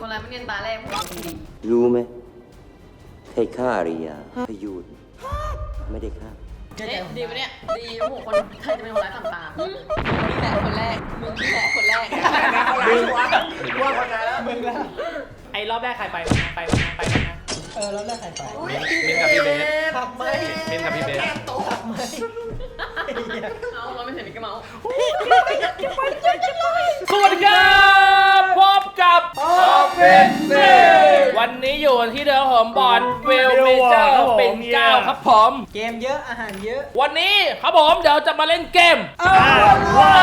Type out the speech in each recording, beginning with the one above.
คนร้ายไม่เนียนตาแรกผมเป็นคนดีรู้ไหมใครฆ่าอาริยาพยูนไม่ได้ฆ่าเอ๊ะดีปะเนี่ย ดีโอ้โหคนใครจะเป็นคนร้ายต่ำตามึงนี่แหละคนแรก มึงนี่แหละคนแรกว่าคนไหนแล้วมึงแล้วไอ้รอบแรกใครไปวะไปวะไปวะนะเออแล้วแรกใครไปมินกับพี่เบสขับไหมมินกับพี่เบสขับไหมเอาเราไม่เห็นมิกกี้เมาส์สวัสดีครับพบกับ เป็นเซ่วันนี้อยู่ที่เดิมผมบอลเวลเมเจอร์เป็นเก้าครับผม เกมเยอะอาหารเยอะ วันนี้ครับผมเดี๋ยวจะมาเล่นเกมว้า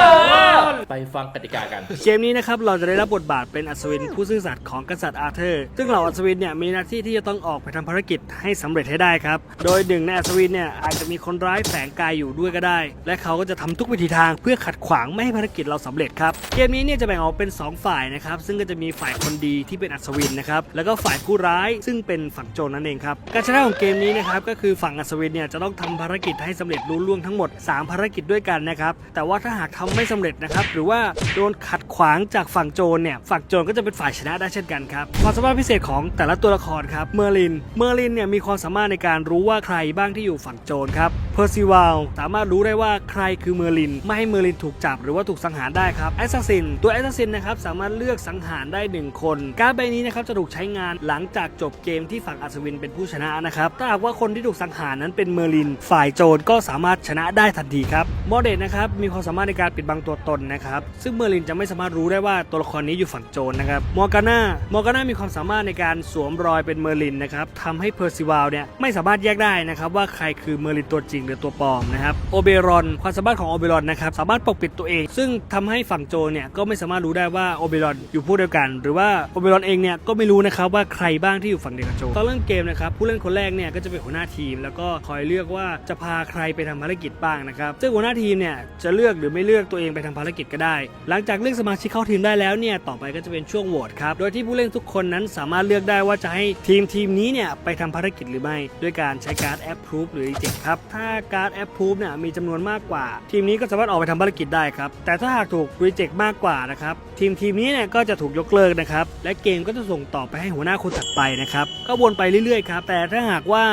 วไปฟังกติกากัน เกมนี้นะครับเราจะได้รับบทบาทเป็นอัศวินผู้ซื่อสัตย์ของกษัตริย์อาเธอร์ ซึ่งเหล่าอัศวินเนี่ยมีหน้าที่ที่จะต้องออกไปทำภารกิจให้สำเร็จให้ได้ครับ โดยหนึ่งในอัศวินเนี่ยอาจจะมีคนร้ายแฝงกายอยู่ด้วยก็ได้ และเขาก็จะทำทุกวิธีทางเพื่อขัดขวางไม่ให้ภารกิจเราสำเร็จครับ เกมนี้เนี่ยจะแบ่งออกเป็น 2 ฝ่ายนะครับ ซึ่งก็จะมีฝ่ายคนดีที่เป็นอัศวินนะครับแล้วก็ฝ่ายผู้ร้ายซึ่งเป็นฝั่งโจรนั่นเองครับการชนะของเกมนี้นะครับก็คือฝั่งอัศวินเนี่ยจะต้องทำภารกิจให้สำเร็จรุ่ล่วงทั้งหมด 3 ภารกิจด้วยกันนะครับแต่ว่าถ้าหากทำไม่สำเร็จนะครับหรือว่าโดนขัดขวางจากฝั่งโจรเนี่ยฝั่งโจรก็จะเป็นฝ่ายชนะได้เช่นกันครับความสามารถพิเศษของแต่ละตัวละครครับเมอร์ลินเมอร์ลินเนี่ยมีความสามารถในการรู้ว่าใครบ้างที่อยู่ฝั่งโจรครับเพอร์ซิวาลสามารถรู้ได้ว่าใครคือเมอร์ลิน ไม่ให้เมอร์ลินถูกจับหรือว่าถูกสังหารได้ครับแอสซัสซินตัวแอสซัสซินนะครับสามารถเลือกสังหารได้ 1 คนการ์ดใบนี้นะครับจะถูกใช้งานหลังจากจบเกมที่ฝั่งอัศวินเป็นผู้ชนะนะครับถ้าหากว่าคนที่ถูกสังหารนั้นเป็นเมอร์ลิน ฝ่ายโจรก็สามารถชนะได้ทันทีครับมอเดตนะครับมีความสามารถในการปิดบังตัวตนนะครับซึ่งเมอร์ลินจะไม่สามารถรู้ได้ว่าตัวละครนี้อยู่ฝั่งโจรนะครับมอร์กาน่ามอร์กาน่ามีความสามารถในการสวมรอยเป็นเมอร์ลินนะครับทำให้เพอร์ซิวาลเนี่ยไม่สามารถแยกได้นะครับว่าใครคือเมอร์ลินตัวจริงหรือตัวปลอมนะครับโอเบรอนความสามารถของโอเบรอนนะครับสามารถปกปิดตัวเอง ซึ่งทำให้ฝั่งโจรเนี่ยก็ไม่สามารถรู้ได้ว่าโอเบรอนอยู่ผู้เดียวกัน หรือว่าโอเบรอนเองเนี่ยก็ไม่รู้นะครับว่าใครบ้างที่อยู่ฝั่งเดกับโจตอนเริ่มเกมนะครับผู้เล่นคนแรกเนี่ยก็จะเป็นหัวหน้าทีม แล้วก็คอยเลือกว่าจะพาใครไปทำภารกิจบ้างนะครับซึ่งหัวหน้าทีมเนี่ยจะเลือกหรือไม่เลือกตัวเองไปทำภารกิจก็ได้ หลังจากเลือกสมาชิกเข้าทีมได้แล้วเนี่ยต่อไปก็จะเป็นช่วงโหวตครับโดยที่ผู้เล่นทุกคนนั้นสามารถเลือกได้ว่าจะให้ทีมทีมนี้เนี่ยไปทำภารกิจหรือไม่ ด้วยการใช้การ์ดแอปพรูฟหรือ reject ครับถ้าการ์ดแอปพรูฟเนี่ยมีจำนวนมากกว่า ทีมนี้ก็สามารถออกไปทำภารกิจได้ครับแต่ถ้าหากถูก reject มากกว่านะครับทีมทีมนี้เนี่ยก็จะถูกยกเลิกนะครับและเกมก็จะส่งต่อไปให้หัวหน้าคนถัดไปนะครับ ก็วนไปเรื่อยๆครับ แต่ถ้าหากว่า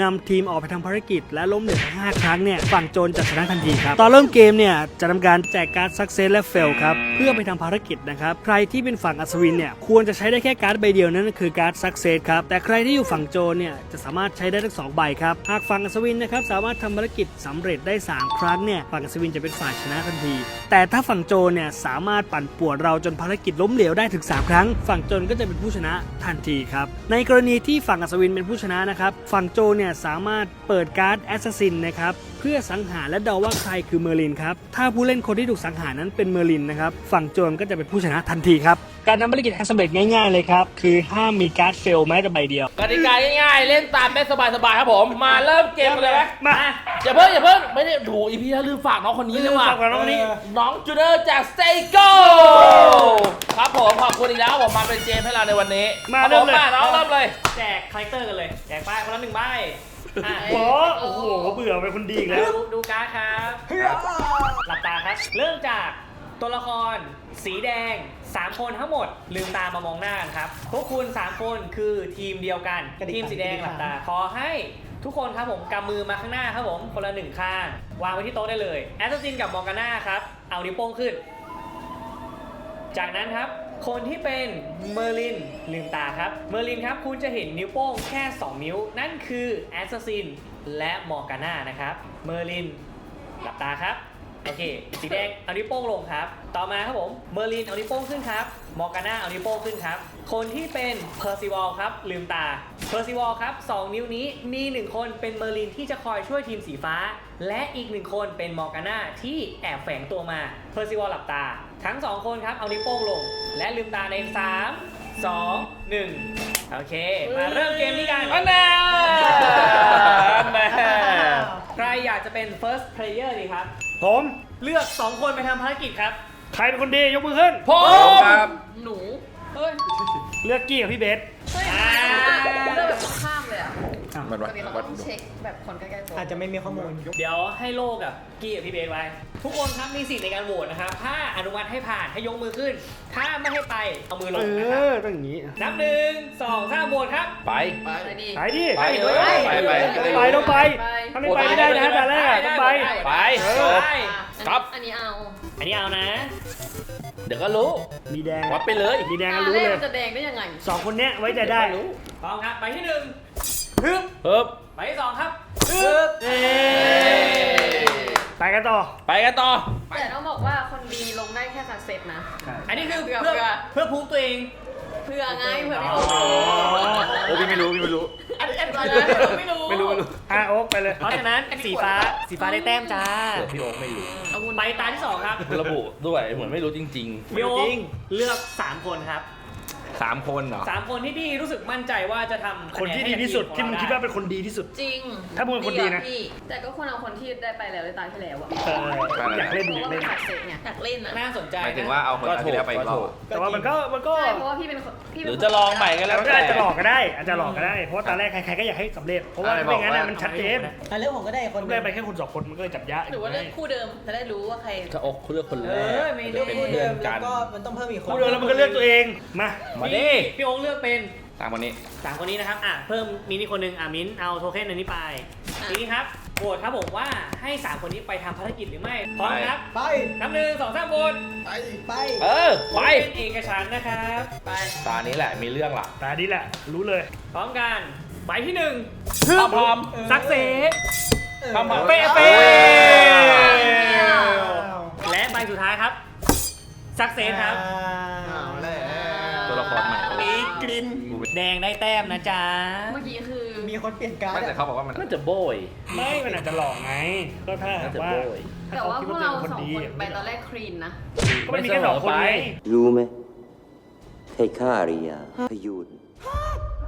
นำทีมออกไปทำภารกิจ และล้มเหลวทั้งห้าครั้งเนี่ย ฝั่งโจรจะชนะทันทีครับ ตอนเริ่มเกมเนี่ย จะทำการแจกการ์ด success และ fail ครับ เพื่อไปทำภารกิจนะครับ ใครที่เป็นฝั่งอัศวินเนี่ย ควรจะใช้ได้แค่การ์ดใบเดียวนั่นคือการ์ด success ครับ แต่ใครที่อยู่ฝั่งโจรเนี่ย จะสามารถใช้ได้ทั้งสองใบครับ หากฝั่งอัศวินนะครับสามารถทำภารกิจสำเร็จได้ 3 ครั้งเนี่ยฝั่งอัศวินจะเป็นฝ่ายชนะทันที แต่ถ้าฝั่งโจรเนี่ยสามารถปั่นป่วนเราจนภารกิจล้มเหลวได้ถึง 3 ครั้งฝั่งโจรก็จะเป็นผู้ชนะทันทีครับ ในกรณีที่ฝั่งอัศวินเป็นผู้ชนะนะครับ ฝั่งโจรเนี่ยสามารถเปิดการ์ดแอสซัสซินนะครับ เพื่อสังหารและเดาว่าใครคือเมอร์ลินครับ ถ้าผู้เล่นคนที่ถูกสังหารนั้นเป็นเมอร์ลินนะครับ ฝั่งโจรก็จะเป็นผู้ชนะทันทีครับ การทำภารกิจให้สำเร็จง่ายๆเลยครับ คือห้ามมีการ์ดเฟลแม้แต่ใบเดียว กติกาง่ายๆ เล่นตามได้สบายๆครับผม มาเริ่มเกมกันเลยไหมมา อย่าเพิ่งอย่าเพิ่งไม่ได้ถูอีพีแล้วลืมฝากน้องคนนี้เลยว่ะ ฝากไว้น้องคนนี้ น้องจูเนอร์จากสเตโกครับผมขอบคุณอีกแล้วครับผมมาเป็นเจมให้เราในวันนี้มาครับเริ่มผเลยมาน้องเริ่มเลย แจกคาแรคเตอร์กันเลย แจกป้ายคนละหนึ่งใบ อะโอ้โอ้โหเบื่อเป็นคนดีอีกแล้ว ดูดูการ์ดครับ หลับตาครับ เริ่มจากตัวละคร สีแดง 3 คนทั้งหมด ลืมตามามองหน้ากันครับ พวกคุณ 3 คนคือทีมเดียวกัน กระดิกทีมสีแดงกระดิก หลับตา ขอให้ทุกคนครับผมกำมือมาข้างหน้าครับผม คนละหนึ่งข้าง วางไว้ที่โต๊ะได้เลย แอสซัสซินกับมอร์กาน่าครับ เอานิ้วโป้งขึ้น จากนั้นครับ คนที่เป็นเมอร์ลินลืมตาครับ เมอร์ลินครับ คุณจะเห็นนิ้วโป้งแค่ 2 นิ้ว นั่นคือแอสซัสซินและมอร์กาน่านะครับ เมอร์ลินหลับตาครับ โอเค สีแดงเอานิ้วโป้งลงครับ ต่อมาครับผม เมอร์ลินเอานิ้วโป้งขึ้นครับ มอร์กาน่าเอานิ้วโป้งขึ้นครับ คนที่เป็นเพอร์ซิวอลครับ ลืมตา เพอร์ซิวอลครับ2นิ้วนี้มี1คนเป็นเมอร์ลินที่จะคอยช่วยทีมสีฟ้า และอีก1คนเป็นมอร์กาน่าที่แอบแฝงตัวมา เพอร์ซิวอลหลับตา ทั้ง2คนครับเอานิ้วโป้งลง และลืมตาใน3 2 1โอเค มาเริ่มเกมนี้กันอันแน่อันแน่ใครอยากจะเป็น first player ดีครับ ผมเลือก 2 คนไปทำภารกิจครับ ใครเป็นคนดียกมือขึ้นผมครับ หนู เฮ้ย เลือกกี้กับพี่เบส เฮ้ยอ่าเลือกแบบข้า มเลยอะอ้าวมันวัดปกติเขาวัดต้องเช็คแบบคนใกล้ๆตัวอาจจะไม่มีข้อมูล เดี๋ยวให้โลกับกี้กับพี่เบสไว้ ทุกคนครับมีสิทธิ์ในการโหวตนะครับ ถ้าอนุมัติให้ผ่านให้ยกมือขึ้น ถ้าไม่ให้ไปเอามือลเองนะครับอต้องอย่างนี้นับหนึ่งสองสามโหวตครับ ไป ไปดี ไปดิไปเลยไปไปไปต้องไป ถ้าไม่ไปไม่ได้นะแต่แรกต้องไป ไป เออ ไปครับ อันนี้เอาอันนี้เอานะ เดี๋ยวก็รู้ มีแดงวัดไปเลย มีแดงอัก็นรู้แรกเลยมันจะแดงได้ยังไง สองคนเนี้ยไว้ใจได้ พร้อมครับ ไปที่หนึ่ง ฮึบเพิ่มไปที่สองครับฮึบเอ้ไปกันต่อ ไปกันต่อ แต่ต้องบอกว่าคนดีลงได้แค่สักเซตนะ อันนี้คือเผื่เพื่ออเพื่อพูฟตัวเอง เพื่อไงเผื่อไม่อ๋รู้อโอ้พี่ไม่รู้พี่ไม่รู้ อันนี้อันนี้ไม่รู้ ไม่รู้ไม่รู้อะโอ๊กไปเลย เพราะฉะนั้นสีฟ้าสีฟ้าได้แต้มจ้าเดี๋ยวพี่โอ๊คไม่รู้ไปตาที่สองครับ ระบุด้วยเหมือนไม่รู้จริงพี่โอ๊คเลือก 3 คนครับๆ สามคนเหรอ3คนที่พี่รู้สึกมั่นใจว่าจะทำคนที่ดีที่สุดที่มึงคิดว่าเป็นคนดีที่สุด จริงถ้ามึงเป็นคนดีนะ พี่แต่ก็ควรเอาคนที่ได้ไปแล้วในตาที่แล้วอะเอออยากเล่นเพอยาราะกว่าเล่เป็นนสักเซตไงอยากเล่นอะน่าสนใจหมายถึงนะว่าเอาคนก็ที่แล้วไปอีกรอบถูก แต่ว่ามันก็มันก็ใช่เพราะว่าพี่เป็นคนพี่หเป็นรือคนจะลองใหม่ก็แล้วมันก็แต่อาจจะหลอกก็ได้อาจจะหลอกก็ได้เพราะว่าตอนแรกใครๆก็อยากให้สำเร็จเพราะว่าอะไรไม่งั้นบอกน่ะว่ามันชัดเจนอะเรื่องผมก็ได้คนได้ไปแค่คนสองคนมันก็เลยจับยากหรือว่าเลือกคู่เดิมจะได้รู้ว่าใครจะโอ๊คเลือกคนเอแรอกไม่เลืได้อกเป็นคู่เพื่เดิอนมกัแล้วนก็มันต้องเพิ่มอีกคนกูเดินแล้วมันก็เลือกตัวเองมา มาดิพี่โอ๊คเลือกเป็นตามคนนี้สามคนนี้นะครับ อะ เพิ่มมินิคนหนึ่งอะ มิ้นเอาโทเค็นอันนี้ไป ทีนี้ครับโหวตครับผมว่าให้สามคนนี้ไปทำภารกิจหรือไม่ พร้อมครับ ไปนับหนึ่งสองสามโหวตไป ไป เออไป เป็นเอกฉันท์นะครับ ไป ตานี้แหละมีเรื่องล่ะตานี้แหละ รู้เลย พร้อมกันใบที่หนึ่งพร้อมพร้อมซักเซสพร้อมพร้อมเป๊ะเป๊ะอ้าวและใบสุดท้ายครับซักเซสครับเอาแล้วตัวละครใหม่มี กลิ่นแดงได้แต้มนะจ๊ะ เมื่อกี้คือมีคนเปลี่ยนการ์ดไม่แต่อะเขาบอกว่ามันน่าจะโบย ไม่มันอาจจะหลอกไง ก็ถ้าน่าจะว่าโบยถ้าแต่เขาว่าคิดพวกว่าเราเป็นคนสองดีคนไปตอนแรกครีนนะ ก็มันมีแค่สองคนไงรู้ไหมใครฆ่าอาริยาพยูน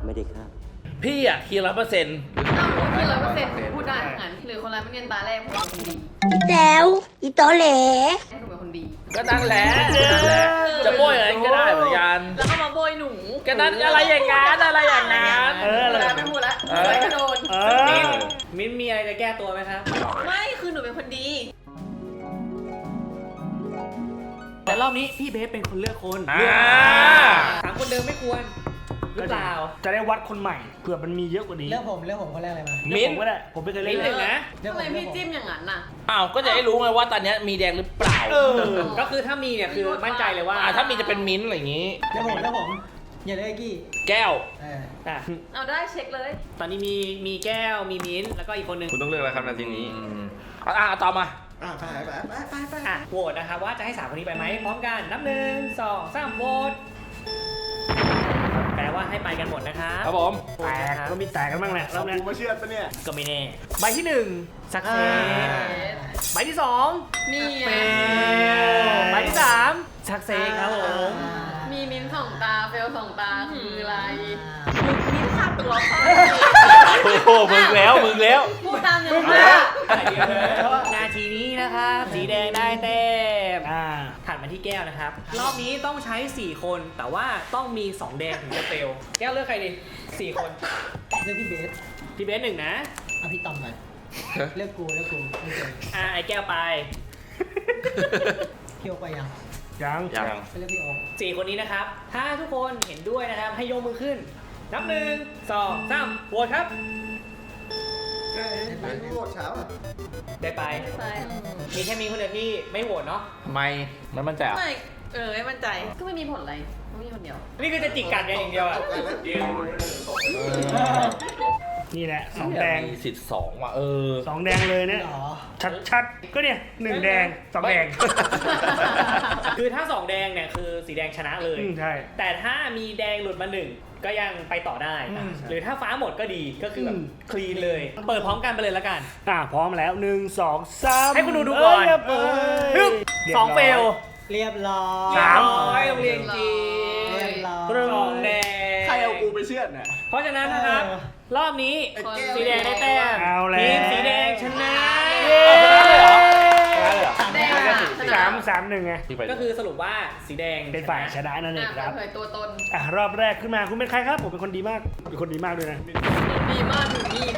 ไม่ได้ฆ่า พี่อะคีร้อยเปอร์เซ็นต์อ้าวพี่ร้อยเปอร์เซ็นต์พูดได้ทั้งนั้นหรือคนร้ายมันเรียนตาแรกผมเป็นคนดีอีแต้วอีโตเหล ให้หนูเป็นคนดี ก็นั่นแหละนั่นแหละจะโบยอะไรก็ได้เหมือนกันแล้วก็มาโบยหนูก็นั้นอะไรอย่างงั้นอะไรอย่างงั้นเออแล้แล้ววไม่พูดแล้วเออไม่กระโดนเอมิ้นอมิ้นมีอะไรจะแก้ตัวไหมครับไม่คือหนูเป็นคนดี แต่รอบนี้พี่เบสเป็นคนเลือกคนอ่าเลือกสามคนเดิมไม่ควร หรือเปล่า จะได้วัดคนใหม่เผื่อมันมีเยอะกว่านี้เรื่องผมเรื่องผมคนแรกเลยมาเรื่องผมก็ได้ผมไม่เคยเล่มิ้นนหนึ่งนะเรื่องทำผไมมเรื่อพี่งผมจิ้มอย่างนั้นน่ะ อ้าวก็จะได้รู้ไงว่าตอนเนี้ยมีแดงหรือเปล่าเออก็คือถ้ามีเนี่ยคือมั่นใจเลยว่าอ่าถ้ามีจะเป็นมิ้นท์อะไรอย่างงี้ เรื่องผมเรื่องผมอย่าเลยไอ้กี้แก้ว เอออะเอาได้เช็คเลย ตอนนี้มีมีแก้วมีมิ้นท์แล้วก็อีกคนหนึ่งคุณต้องเลือกแล้วครับนาทีนี้อะอะเอาต่อมา อะไปไปไปไปไปอะโหวตนะครับว่าจะให้สามคนนี้ไปไหมพร้อมกันนับหนึ่งสองสามโหวตแปล ว่าให้ไปกันหมดนะครับครับผมแตกก็มีแตกกันบ้างแหละรอบเนี้ยกูมาเชื่อปะเนี่ยก็ไม่แน่ใบที่หนึ่งสักเซสใบที่สองนี่ไงใบที่สามสักเซสครับผมมีมิ้นท์สองตาเฟลสองตาคืออะไรมิ้นท์ขาดตัวพ่อโอ้โหมึงแล้วมึงแล้วพูดตามอย่างว่านาทีนี้นะครับสีแดงได้แต้ม อ่า ถัดมาที่แก้วนะครับ รอบนี้ต้องใช้ 4 คน แต่ว่าต้องมี 2 แดงถึงจะเฟลแก้วเลือกใครดี 4 คนเรื่องพี่เบสพี่เบสหนึ่งนะเอาพี่ตอมก่อนเลือกกูเลือกกูไม่เจออ่าไอ้แก้วไป พี่โอ๊คไปยังยังยังไปเลือกพี่โอ๊ค4 คนนี้นะครับ ถ้าทุกคนเห็นด้วยนะครับให้ยกมือขึ้น นับหนึ่งสองสามโหวตครับ ไม่โหวตเช้าอะได้ไป ไปมีแค่มีคนเดียวที่ไม่โหวตเนาะทำไมมันมันใจอะไม่ เออไม่มั่นใจ ก็ไม่มีผลอะไรไม่มีคนเดียว นี่คือจะจิกกัดกันอย่างเดียวอะนี่แหละสองแดงมีสิทธิ์สองว่ะเออ สองแดงเลยเนี่ยชัดชัดๆก็เนี่ยหนึ่งแดงสองแดงคือถ้าสองแดงเนี่ยคือสีแดงชนะเลย อืมใช่ แต่ถ้ามีแดงหลุดมาหนึ่ง ก็ยังไปต่อได้ อืม หรือถ้าฟ้าหมดก็ดีก็คือแบบอืมคลีนเลย เปิดพร้อมกันไปเลยละกัน อ่าพร้อมแล้วหนึ่งสองสามให้คุณดูดูก่อน เยเอ้ฮึยบเรียบสองเฟลร้ยเรียบร้อยสามร้อยโรงเรียนจีนเรียบร้อย สองแดงใครเอากูไปเชื่อเนี่ย เพราะฉะนั้นนะครับเออรอบนี้ สีแดงได้แต้มเอาแล้ว ทีมสีแดงชนะ เย้ สามสามหนึ่งไงที่ไปก็คือสรุปว่าสีแดงเป็นฝ่ายชนะนั่นเองอะครับเผยตัวตนอะรอบแรกขึ้นมาคุณเป็นใครครับ ผมเป็นคนดีมากเป็นคนดีมากด้วยนะ ดีมากถึงมีด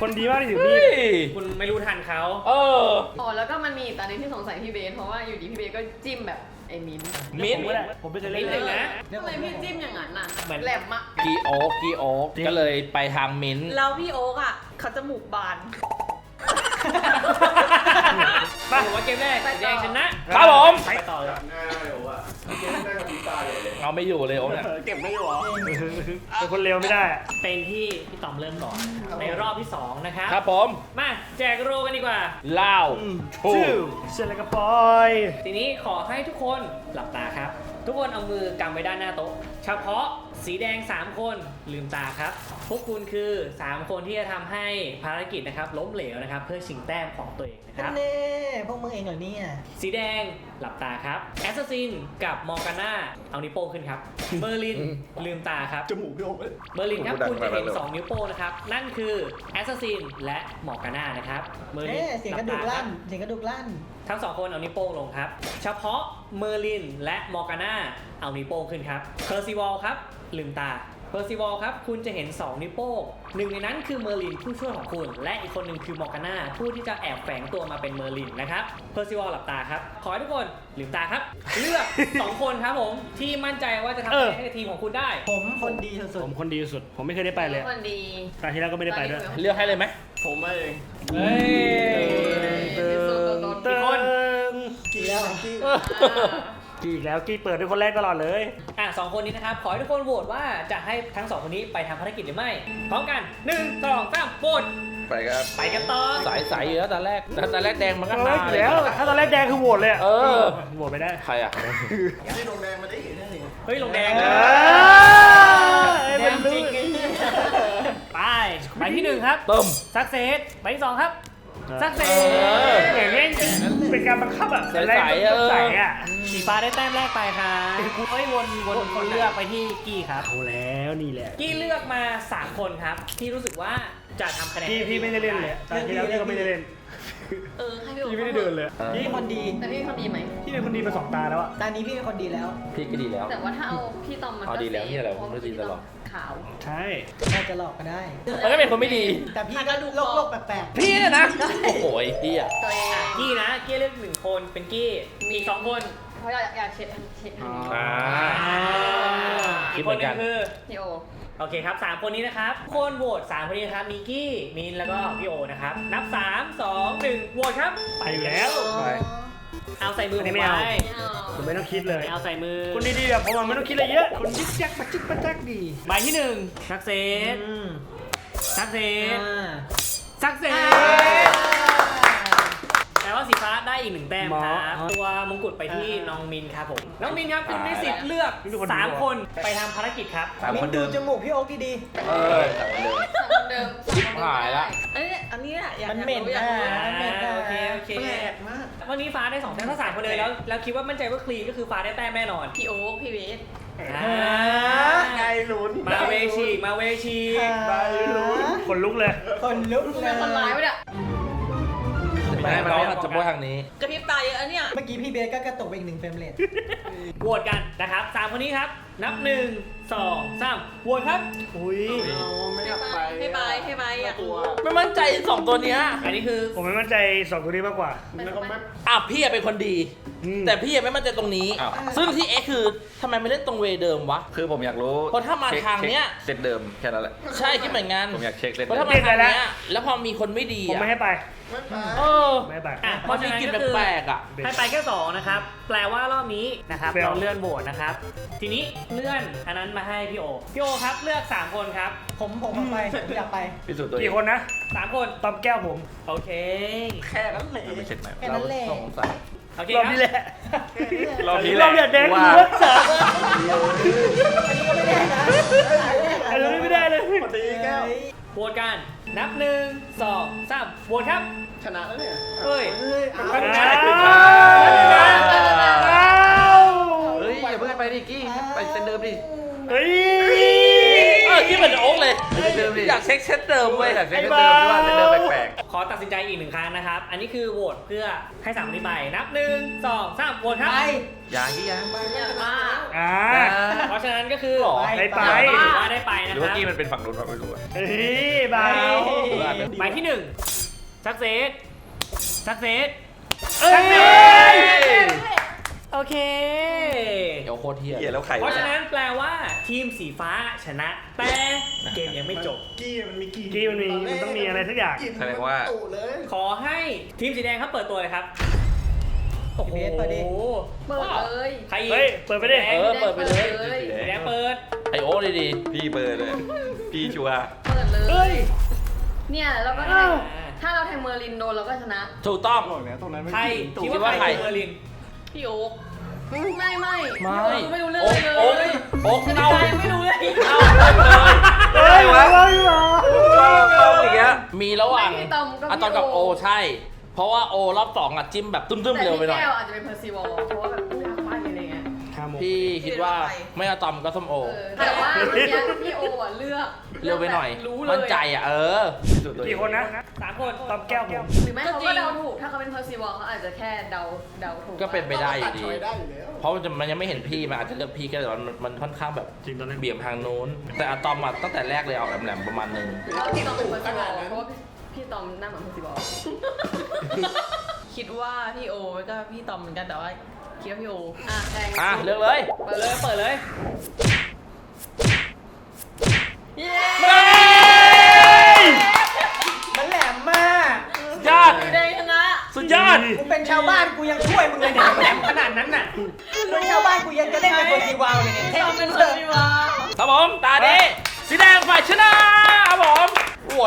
คนดีมากที่ถือเฮ้มีดยคุณไม่รู้ทันเขาเออ อ๋อแล้วก็มันมีตอนนี้ที่สงสัยพี่เบสเพราะว่าอยู่ดีพี่เบสก็จิ้มแบบไอ้มิ้นท์มิ้นผมก็ได้ผมไม่เคยเล่นินดเลนึยงนะ ทำไมพี่จิ้มอย่างนั้นน่ะเหมือน แหลมอะกีโอ๊กกีโอ๊กก็เลยไปทางมิ้นท์แล้วพี่โอ๊กอะเขาจมูกบาน สรุปว่าเกมแรกสีแดงชนะครับผมไปต่อเลยหน้าเร็วอะเกมหน้ากับปีตาเลยเอาไม่อยู่เลยโอ๊กเนี่ยเก็บไม่อยู่หรอเป็นคนเร็วไม่ได้อะเป็นที่พี่ตอมเริ่มก่อนนะครับในรอบที่สองนะครับครับผมมาแจกโรกันดีกว่าเล่าชูชื่อเชลกระปอย ทีนี้ขอให้ทุกคนหลับตาครับ ทุกคนเอามือกำไว้ด้านหน้าโต๊ะ เฉพาะ สีแดง 3 คนลืมตาครับ พวกคุณคือ 3 คนที่จะทำให้ภารกิจนะครับล้มเหลวนะครับ เพื่อชิงแต้มของตัวเองนะครับ เน่พวกมึงเองเหรอเนี่ยสีแดงหลับตาครับแอสซัสซินกับมอร์กาน่าเอานิ้วโป้งขึ้นครับ เบอร์ลินลืมตาครับ จมูกพี่โอ๊คเบอร์ลินครับโอ้โหคุณจะเห็นดังไปแล้ว2นิ้วโป้งนะครับ นั่นคือแอสซัสซินและมอร์กาน่านะครับเบอร์ลินเอ๊ะเสียงกระดูกหลั่บนตาครับเสียงกระดูกลั่น ทั้งสองคนเอานิ้วโป้งลงครับ เฉพาะเมอร์ลินและมอร์กาน่า เอานิ้วโป้งขึ้นครับเพอร์ซิวอลครับลืมตาเพอร์ซิวอลครับคุณจะเห็น 2 นิ้วโป้งหนึ่งในนั้นคือเมอร์ลินผู้ช่วยของคุณ และอีกคนหนึ่งคือมอร์กาน่าผู้ที่จะแอบแฝงตัวมาเป็นเมอร์ลินนะครับเพอร์ซิวอลหลับตาครับ ขอให้ทุกคนลืมตาครับ เลือก 2 คนครับผมที่มั่นใจว่าจะทำอะไรให้กับทีมของคุณได้ ผมคนดีสุผดมคนดีสุด ผมไม่เคยได้ไปเลยคนดีครั้งที่แล้วก็ไม่ได้ไปด้วย เลือกให้เลยไหมๆผมเองเฮ้ยเป็นตัวตนเติ้อีกคนงกี่แล้ว กี่กี่อีกแล้วกี่เปิดเป็นคนแรกตลอดเลยอะสองคนนี้นะครับขอให้ทุกคนโหวตว่าจะให้ทั้งสองคนนี้ไปทำภารกิจหรือไม่พร้อมกันหนึ่งสองสามโหวตไปครับไปกันต่อสายใสอยู่แล้วตอนแรกแต่ตอนแรกแดงมันก็เอนาอแล้ว ถ้าตอนแรกแดงคือโหวตเลยะเออ โหวตไม่ได้ ใครอะนี่ลงแดงมาได้เห็นได้สิเฮ้ยลงแดงเอนะอแดงจริงไอ้เนี่ยไปใบที่หนึ่งครับต้มสักเซสใบที่สองครับ สักเซเออสอย่างนี้ เป็นการบังคับอะใสๆเออใสอะ สีฟ้าได้แต้มแรกไปครับเฮ้ยวนวนคนเลือกไปที่กี้ครับเอาแล้วนี่แหละ กี้เลือกมา 3 คนครับ ที่รู้สึกว่าจะทำคะแนนพี่พี่ไม่ได้เล่นเลยตอนที่แล้วพี่ก็ไม่ได้เล่น เออให้พี่โอ๊คพี่ไม่ได้เดินเลยพี่เป็นคนดีแต่พี่คนดีไหมพี่เป็นคนดีมาสองตาแล้วอะตอนนี้พี่เป็นคนดีแล้ว พี่ก็ดีแล้ว แต่ว่าถ้าเอาพี่ตอมมันเอาก็ดีแล้วเซฟนี่แหละเพราะผมไม่ดีตลอด ขาว ใช่ น่าจะหลอกก็ได้ มันก็เป็นคนไม่ดี แต่พี่ก็โลกโลกแปลกพี่เนี่ยนะ โอ้โหไอ้เหี้ยตัวเองอะกี้นะกี้เลือกหนึ่งคนเป็นกี้มีสองคนเพราะอยากอยากเช็ดเช็ดให้อ่า คิอีดกเหคมืนอนหนึกังนคือ พี่โอ โอเคครับ 3 คนนี้นะครับ คนโหวต3คนนี้นะครับมีกี้ มิน แล้วก็พี่โอนะครับ นับ 3 2 1โหวตครับ ไปอยู่แล้ว ไป เอาใส่มืออันนี้ผมไม่เอา ไว้ ไม่เอา ผมไม่ต้องคิดเลย เอาใส่มือคนดีๆแบบผมอะไม่ต้องคิดอะไรเยอะคนจิ๊กจักปักจิ๊กปักจักดีใบที่1สักเซสอืมสักเซสอ่าสักเซสแต่ว่าสีฟ้า ได้อีกหนึ่งแต้มครับตัวมงกุฎไปที่น้องมินครับผมน้องมินครับคุณมีสิทธิ์เลือก3คนไปทำภารกิจครับสามมิ้คนนเดิดูมจมูกพี่โอ๊คดีเออสามคนเดิมสามคนเดิมสามคนเดิมหายละเอ้ยอันนี้อะอยากมันเหม็นอยากนะรู้อยากรู้มันเหม็นนะโอเคโอเคแปลกมากวันนี้ฟ้าได้สองแต้มถ้าสามคนเลยแล้วแล้วคิดว่ามั่นใจว่าคลีนก็คือฟ้าได้แต้มแน่นอนพี่โอ๊คพี่เบสอ่าไงลุ้นมาเวชีกมาเวชีกไงลุ้นคนลุกเลยคนลุกมึงเลเป็ยนคนร้ายปะเนี่ย ไม่ให้น้องอาจจะพูดทางนี้ กระพริบตาเยอะอะเนี่ย เมื่อกี้พี่เบสก็กระตุกไปอีกหนึ่งเฟรมเรทโหวตกันนะครับสามคนนี้ครับ นับหนึ่งสองสามโหวตครับ อุ้ยให้ไปให้ไปให้ไปอยากรู้ ไม่มั่นใจสองตัวเนี้ย อันนี้คือ ผมไม่มั่นใจสองตัวนี้มากกว่า แล้วก็ไม่อะพี่อะเป็นคนดี อืม แต่พี่อะไม่มั่นใจตรงนี้ อ้าว ซึ่งที่เอ็กคือทำไมไม่เล่นตรงเวย์เดิมวะ คือผมอยากรู้เพราะถ้ามาช็คทางเนี้ยเซตเดิมแค่นั้นแหละ ใช่คิดเหมือนกันผมอยากเช็คเซตเพราะเดิถ้ามมาทางเนี้ยแล้วพอมีคนไม่ดีผมอะไม่ให้ไปเออไม่ให้ไปอะพอมีกลิ่นแปลกๆอะ ให้ไปแค่สองนะครับ แปลว่ารอบนี้นะครับเฟลเราเลื่อนโหวตนะครับ ทีนี้เลื่อนอันนั้นมาให้พี่โอ พี่โอครับเลือก 3 คนครับ ผมผมเอาไปผมอยากไป พิสูจน์ตัวเองกี่คนนะ3 คน ตอมแก้วผม โอเค แค่นั้นเลย ไม่เช็คไหนแค่นั้นแหละ เราสงสัย โอเครอบครับนี้แหละ รอบนี้แหรละอบเนี้ยแดงว่าเลือดสาดอันนี้ก็ไม่ได้นะอันนี้ไม่ได้เลย ตีแก้ว โหวตกัน นับหนึ่งสองสามโหวตครับ ชนะแล้วเนี่ย เฮ้ย เฮ้ยเอาอ้ชนะาวเฮ้ยอย่าเพิ่งไปดิกี้ไปเซตเดิมดิ เฮ้ย เอ้ย กี้เหมือนโอ๊ก เลยเดิมดิอยากเช็คเซตเดิมเว้ยแต่เซ็นเดิมที่ว่าเซ็นเดิมแปลกขอตัดสินใจอีกหนึ่งครั้งนะครับ อันนี้คือโหวตเพื่อให้สามคนนี้ไป นับหนึ่งสองสามโหวตครับๆยางยี่ยางเยอะมากอ่าเพราะฉะนั้นก็คือได้ไปถือว่าได้ไปหนะรือคว่ารับ กี้มันเป็นฝั่งนู้นฝั่งไม่รู้อะ เฮ้ยเบาหมายที่หนึ่งสักเซสสักเซสเอ้ย โอเค เดี๋ยวโคตรเทียเหี้ยแล้วไข่เพราะฉะนั้นแปลว่าทีมสีฟ้าชนะ แต่เกมยังไม่จบ กี้มันมีกี้กี้มันมีมันต้องมีอะไรสักอย่าง แสดงว่า ตุเลยขอให้ทีมสีแดงครับเปิดตัวเลยครับ โอ้โหเปิดดิ เปิดเลยใครอีกเฮ้ย เปิดไปดิ เออเปิดไปเลย สีแดงเปิด ไอโอ๊กดีพี่เปิดเลย พี่ชัวร์เปิดเลยเฮ้ยเนี่ยแล้วก็แทงถ้าเราแทงเมอร์ลินโดนเราก็ชนะ ๆถูกต้องใครคิดคิดว่าว่าใครใครคือเมอร์ลิน พี่โอ๊ค ไม่ไม่ไม่พี่โอ๊คไม่รู้เรื่องโอ๊กเลยโอ๊กโอ๊กกติเน่ากายังไม่รู้เลยเน่าเลยเฮ้ยวะเฮ้ยวะเข้าอย่างเงี้ยมีระหว่างไม่พี่ตอมกับอะตอมพี่กับโอโอใช่ เพราะว่าโอรอบสองอะจิ้มแบบตุ้มๆเร็วไปหน่อยแต่พี่แก้วอาจจะเป็นเพอร์ซิวอลเพราะว่าแบบ ยพี่คิดว่าไม่อะตอมก็ส้มโอเออแต่ว่าเมื่อกี้พี่โออะเลือกเร็วไปหน่อยรู้เลยมั่นใจอะเออสุดตัวเอกี่งคนนะสามคนตอมแก้วผม หรือไม่เขาก็เดาถูก ถ้าเขาเป็นเพอร์ซิวอลเขาอาจจะแค่เดาเดาถูกก็เป็นไปได้อยู่ดีตัดช้อยได้อยู่แล้วเพราะมันจะมันยังไม่เห็นพี่มันอาจจะเลือกพี่ก็แต่ว่ามันมันค่อนข้างแบบจริงตอนนั้นเบี่ยงทางนู้น แต่อะตอมอะตั้งแต่แรกเลยออกแหลมๆประมาณนึงหรือว่าพี่ตอมเป็นเพอร์ซิวอลเพราะว่าพี่พี่ตอมหน้าเหมือนเพอร์ซิวอลคิดว่าพี่โอก็พี่ตอมเหมือนกันแต่ว่า คิดว่าพี่โออะแทงอะเลือกเลย เปิดเลย เปิดเลยเย้มันแหลมมากสุดยอด สีแดงชนะสุดยอด กูเป็นชาวบ้านกูยังช่วยมึงเลยเนี่ยแหลมขนาดนั้นน่ะเป็นชาวบ้านกูยังจะเล่นเป็นคนดีวาวเลยเนี่ยพี่ตอมเป็นเพอร์ซิวอลครับผม ตาดีสีแดงฝ่ายชนะครับผมโหว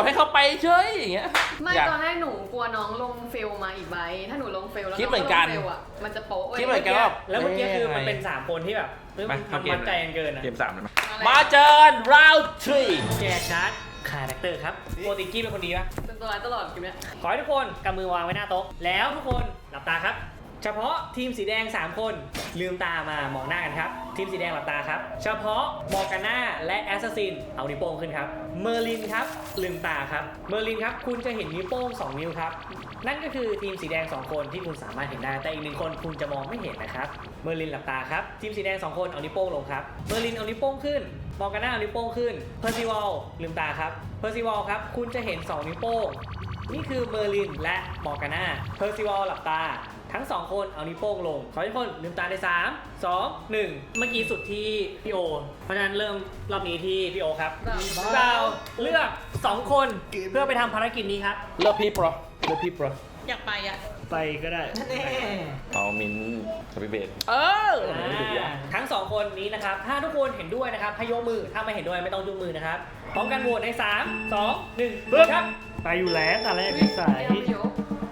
ตให้เขาไปเฉยอย่างเงี้ยไม่อยาก ตอนแรกหนูกลัวน้องลงเฟลมาอีกใบ ถ้าหนูลงเฟลแล้วคิดเหมือนกัน งลงฟลอะมันจะโป๊ะว้ยคิดเหมือนกันว่าแล้วเมื่อกี้คือมันเอ๊ะเป็นสามคนที่แบบเฮ้ยมันเข้าเกมมั่นใจกันเกินอะเกมสามเลยมั้ยมาเจอกัน round three แกชาร์จคาแรคเตอร์ครับโปรติกี้เป็นคนดีปะเป็นตัวร้ายตลอดเกมเนี้ยขอให้ทุกคนกำมือวางไว้หน้าโต๊ะแล้วทุกคนหลับตาครับ เฉพาะทีมสีแดง 3 คนลืมตามามองหน้ากันครับ ทีมสีแดงหลับตาครับ เฉพาะมอร์กาน่าและแอสซัสซินเอานิ้วโป้งขึ้นครับเมอร์ลินครับลืมตาครับเมอร์ลินครับคุณจะเห็นนิ้วโป้ง 2 นิ้วครับนั่นก็คือทีมสีแดง 2 คนที่คุณสามารถเห็นได้แต่อีกหนึ่งคนคุณจะมองไม่เห็นนะครับเมอร์ลินหลับตาครับทีมสีแดง 2 คนเอานิ้วโป้งลงครับเมอร์ลินเอานิ้วโป้งขึ้นมอร์กาน่าเอานิ้วโป้งขึ้นเพอร์ซิวอลลืมตาครับเพอร์ซิวอลครับคุณจะเห็น 2 นิ้วโป้งนี่คือเมอร์ลินและมอร์กาน่าเพอร์ซิวอลหลับตา ทั้งสองคนเอานิ้วโป้งลงขอให้ทุกคนลืมตาใน 3 2 1 เมื่อกี้สุดที่พี่โอ เพราะฉะนั้นเริ่มรอบนี้ที่พี่โอครับเราเลือก 2 คนเพื่อไปทำภารกิจนี้ครับ เลือกพี่โปรเลือกพี่โปรอยากไปอะ ไปก็ได้แน่เอามินกับพี่เบสเอออ่าทั้งสองคนนี้นะครับ ถ้าทุกคนเห็นด้วยนะครับให้ยกมือ ถ้าไม่เห็นด้วยไม่ต้องยกมือนะครับพร้อมกันโหวตใน 3 2 1ปึ๊บครับ ไปอยู่แล้วตอนแรกนิสัยเดี๋ยวไม่ยก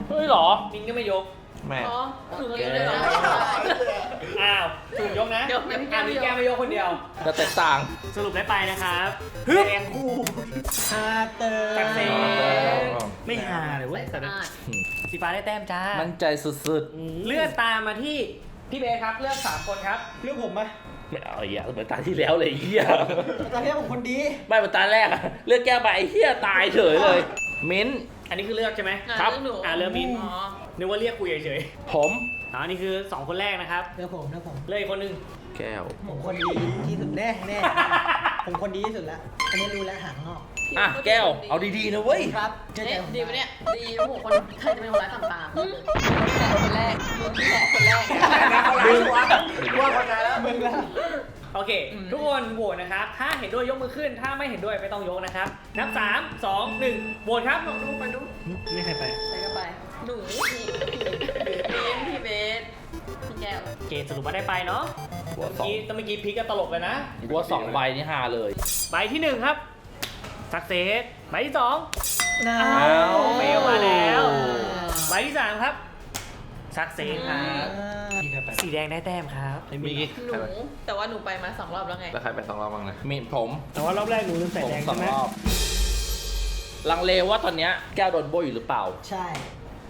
เฮ้ยเหรอ มินก็ไม่ยก แม่ อ๋อหนูก็รู้เลยเหรอ อ้าวถูกยกนะยกนะพี่แก้อ่าวมีแก้วไม่ยกคนเดียว จะแตกต่าง สรุปได้ไปนะครับแดงคู่ฮาเตอร์ตัดเซไม่หาเลยเว้ยใส่สะอาดสีฟ้าได้แต้มจ้ามั่นใจสุดเลื่อนตามมาที่พี่เบสครับ เลือกสามคนครับ เรื่องผมไหมๆ ไม่เอาอีกอะเหมือนตาที่แล้วเลยไอ้เฮียตอนนี้ผมคนดี ไม่เหมือนตาแรกอะเลือกแก้วไปไอ้เฮียตายเฉยเลย มิ้นท์ อันนี้คือเลือกใช่ไหม ครับเรื่องหนูอ่าเริ่มมิน อ๋อ นึกว่าเรียกคุยเฉยผมๆอ๋ออันนี้คือสองคนแรกนะครับเรื่องผมเรื่องผมเลือกอีกคนหนึง แก้ว ผมคนดีที่สุดแน่แน่ ผมคนดีที่สุดแล้ว อันนี้รู้แล้วหางนอกอะ แก้ว เอาดีๆนะเว้ย ครับเชื่อใจเอ๊ะผมดีปะเนี่ยดีโอ้โหคนใครจะเป็นคนร้ายต่างๆนี่แหละคนแรกมึงนี่แหละคนแรก มึงว่าคนไหนแล้ว มึงแล้ว โอเคทุกคนโหวตนะครับ ถ้าเห็นด้วยยกมือขึ้น ถ้าไม่เห็นด้วยไม่ต้องยกนะครับ นับ 3 2 1โหวตครับดูไปดู ไม่ใครไปใส่เข้าไป หนูพี่พี่เบสพี่แก้วเกสรุปว่าได้ไปเนาะหัวเมื่อสองกี้ตอนเมื่อกี้พลิกก็ตลกเลยนะ หัวสองใบนี่ฮาเลยใบที่หนึ่งครับ สักเซสใบที่สองน้าอ้าวเฟลมาแล้ว ใบที่สามครับ สักเซสครับพี่ใครไปสีแดงได้แต้มครับมีหนูแต่ว่าหนูไปมาสองรอบแล้วไง แล้วใครไปสองรอบบ้างเลยมีผม แต่ว่ารอบแรกหนูลืมใส่ผมแดงสอใช่งไหมรอบ ลังเลว่าตอนเนี้ยแก้วโดนโบยอยู่หรือเปล่า ใช่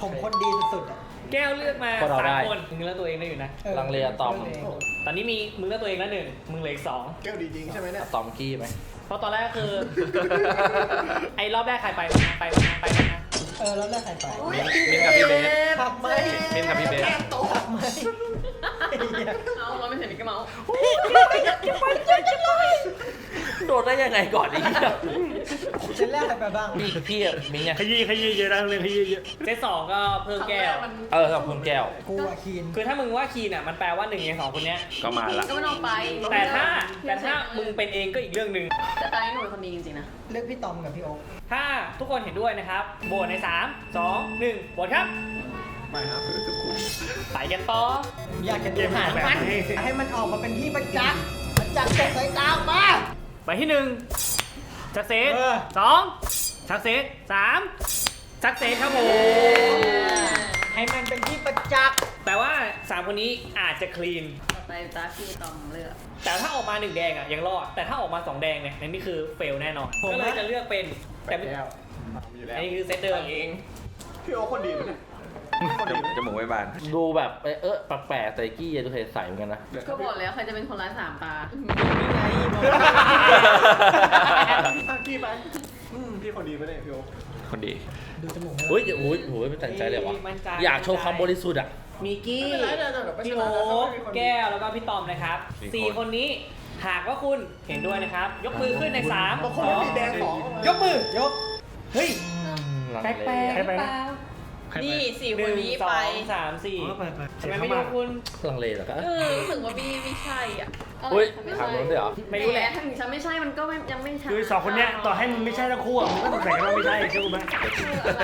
ผมคนดีสุดๆอะแก้วเลือกมาพวกเราสาได้ มคนมึงเลือกตัวเองได้อยู่นะลังเลอะตอมตอนนี้มีมึงเลือกตัวเองแล้วหนึ่งมึงเหลืออีกสองอะตอมกี้ไหม เพราะตอนแรกก็คือ ไอ้รอบแรกใครไปวะนะไปวะนะไปวะนะเออแล้วเลือกใครไปมินกับพี่เบสทำไมมินกับพี่เบสทำไมเอาเราไม่เห็นมิกกี้เมาส์ โดนได้ยังไงก่อนอีกฉันแรกใครไปบ้างพี่พี่อะมิงไงขยี้ขยี้เยอะนะเรื่องขยี้เยอะเซตสองก็เพิ่มแก้วมันเออกับคุณแก้ว กูอะคีนคือถ้ามึงว่าคีนอะมันแปลว่าหนึ่งในสองคนเนี้ย ก็มาละก็ไม่ต้องไปแต่ถ้าแต่ถ้ามึงเป็นเองก็อีกเรื่องหนึ่งแต่ตอนนี้หนูเป็นคนดีจริงๆนะ เลือกพี่ตอมกับพี่โอ๊คถ้าทุกคนเห็นด้วยนะครับโหวตใน3 2 1โหวตครับไปครับไปกันต่ออยากจะเกมหาแบบให้ให้มันออกมาเป็นที่ประจักษ์ประจักษ์แก่สายตาออกมา ไปที่หนึ่งชักเซสเออ สองชักเซสสามชักเซสครับผม ให้มันเป็นที่ประจักษ์แปลว่า3คนนี้อาจจะคลีน ต่อไปตาพี่ตอมเลือกแต่ถ้าออกมาหนึ่งแดงอะยังรอด แต่ถ้าออกมาสองแดงเนี่ยนั่นนี่คือเฟลแน่นอนก็เลยจะเลือกเป็น แต่ไม่อันนี้คือเซตเดิมเอง จมูกไม่บาน ดูแบบเออเออแปลกๆแต่กี้ดูใสๆเหมือนกันนะ ก็บอกแล้วใครจะเป็นคนร้ายสามตาคนดี ดูจมูกเฮ้ยโอ้ยโอ้ยไม่ตั้งใจเลยวะ มั่นใจ อยากโชว์ความบริสุทธิ์อะมีกี้พี่โอ๊คแก้ว แล้วก็พี่ตอมนะครับสี่คน สี่คนนี้ หากว่าคุณเห็นด้วยนะครับ ยกมือขึ้นใน3ามสองยกมือ ยก เฮ้ยลังแปลเลกๆหรือเปล่า นี่สี่หคนนึ่งนี้สอไปงสามสี่อ๋อไปไปทำไมไม่ดูคุณ ลังเลเหรอครับเออรู้สึกว่าพี่ไม่ใช่อะเฮ้ยไม่ถามใช่น้องด้วยเหรอ ไม่รู้แหละถ้าถึงฉันไม่ใช่มันก็ไม่ยังไม่ใช่คือสองคนเนี้ยต่อให้มึงไม่ใช่ทั้งคู่อะมึงก็สงสัยกันว่าไม่ใช่ใช่ไหมคืออะไร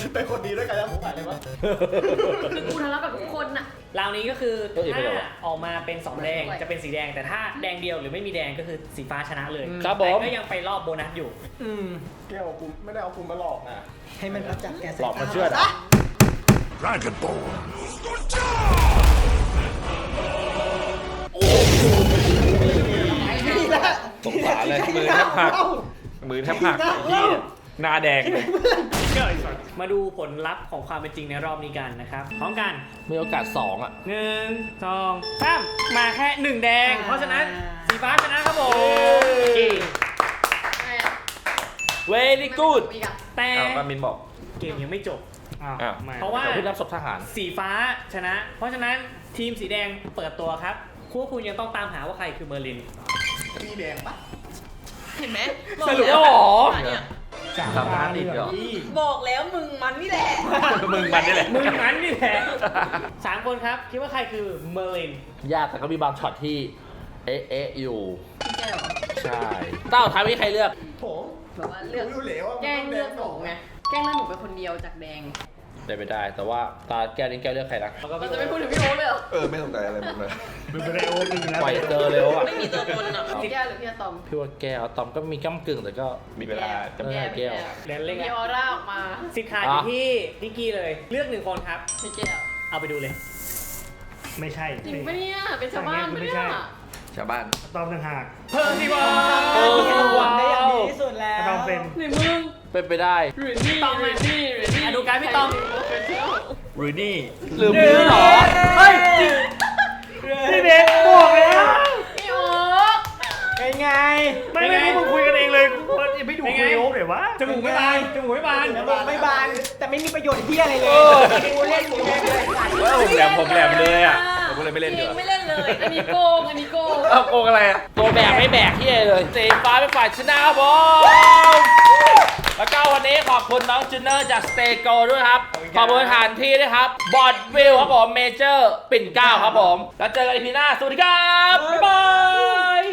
คือกูทะเลาะกับทุกคนน่ะ ราวนี้ก็คือเอ้ยไม่ถ้าได้วะออกมาเป็นสองแดงจะเป็นสีแดงแต่ถ้าแดงเดียวหรือไม่มีแดงก็คือสีฟ้าชนะเลยครับผม แต่ก็ยังไปรอบโบนัสอยู่อืมแก้วกูไม่ได้เอากูมาหลอกนะให้มันประจักษ์แก่สายหลตาอกมาเชื่อดซะอะ Dragon Ball สงสารเลยมือแทบหักมือแทบหักพี่หน้าแดงเลยมาดูผลลัพธ์ของความเป็นจริงในรอบนี้กันนะครับ พร้อมกันมีโอกาสสองอะหนึ่งสองสามมาแค่หนึ่งแดง เพราะฉะนั้นสีฟ้าชนะครับผมเย้อะไรอะ very good มีกะแต่อ้าวก็มินบอกเกมยังไม่จบ อ้าวอ้าวไม่เพราะว่า เดี๋ยวพี่รับศพทหาร สีฟ้าชนะ เพราะฉะนั้นทีมสีแดงเปิดตัวครับคู่คุณยังต้องตามหาว่าใครคือเมอร์ลินมีแดงปะเห็นไหมสรุปแล้วเหรอ เนี่ยทำหน้าดิบเหรอ บอกแล้วมึงมันนี่แหละ มึงมันนี่แหละ มึงงั้นนี่แหละสามคนครับคิดว่าใครคือเมอร์ลิน ยากแต่ก็มีบางช็อตที่ เอ๊ะเอ๊ะอยู่แกเหรอใช่เต้าท้ายวิใครเลือกโถ แบบว่าเลือกรู้อยู่แล้วว่าแกล้งเลือกหนูไง แกล้งเลือกหนูเป็นคนเดียวจากแดง ได้ไปได้ แต่ว่าตาแก้วนี้แก้วเลือกใครนะเราจะไม่พูดถึงพี่โอ๊ตเลยเหรอเออไม่สนใจอะไรมึงเลยเป็นไปได้โอ้มึงนะปล่อยเจอเร็วอะไม่มีตัวตนอะพี่แก้วหรือพี่อะตอมพี่ว่าแก้วตอมก็มีก้ากึ่งแต่ก็ มีเวลาจำแก้กัด แก้วเล่นเล่นมีกันออร่าออกมาสิทธิ์ขาดอยู่ที่นิกกี้เลย เลือกหนึ่งคนครับ พี่แก้วเอาไปดูเลย ไม่ใช่จริงปะเนี่ยเป็นชาวบ้านปะไม่เนี่ใช่ยชาวบ้าน ตอมต่างหาก เพิ่มดีก เป็นไปได้หรือนี่ตอมมาหรือนี่หรือนี่อะดูการพี่ตอมหรือนี่หรือมือเหรอ เฮ้ยพี่เบสบอกแล้วพี่โอ๊ตเป็นไง ไม่ไม่พวกมึงคุยกันเองเลยกูอย่าไปดูคุยโอ๊คเลยวะจมูกไม่บานจมูกไม่บานจมูกไม่บาน แต่ไม่มีประโยชน์เที่ยอะไรเลยกูเล่นกูเล่นเลยว่าผมแหลมผมแหลมเลยอะผมก็เลยไม่เล่นจดีริกงว่าไม่เล่นเลย อันนี้โกง อันนี้โกง เอาโกงอะไรอะ ตัวแบกไม่แบกที่เลยสีฟ้าเป็นฝ่ายชนะครับผม แล้วก็วันนี้ขอบคุณน้องจูเนอร์จากสเตโกด้วยครับ ขอบคุณสถานที่ด้วยครับบอดวิวครับผมเมเจอร์ ปิ่นเกล้าครับผม แล้วเจอกันอีพีหน้าสวัสดีครับ บ๊ายบาย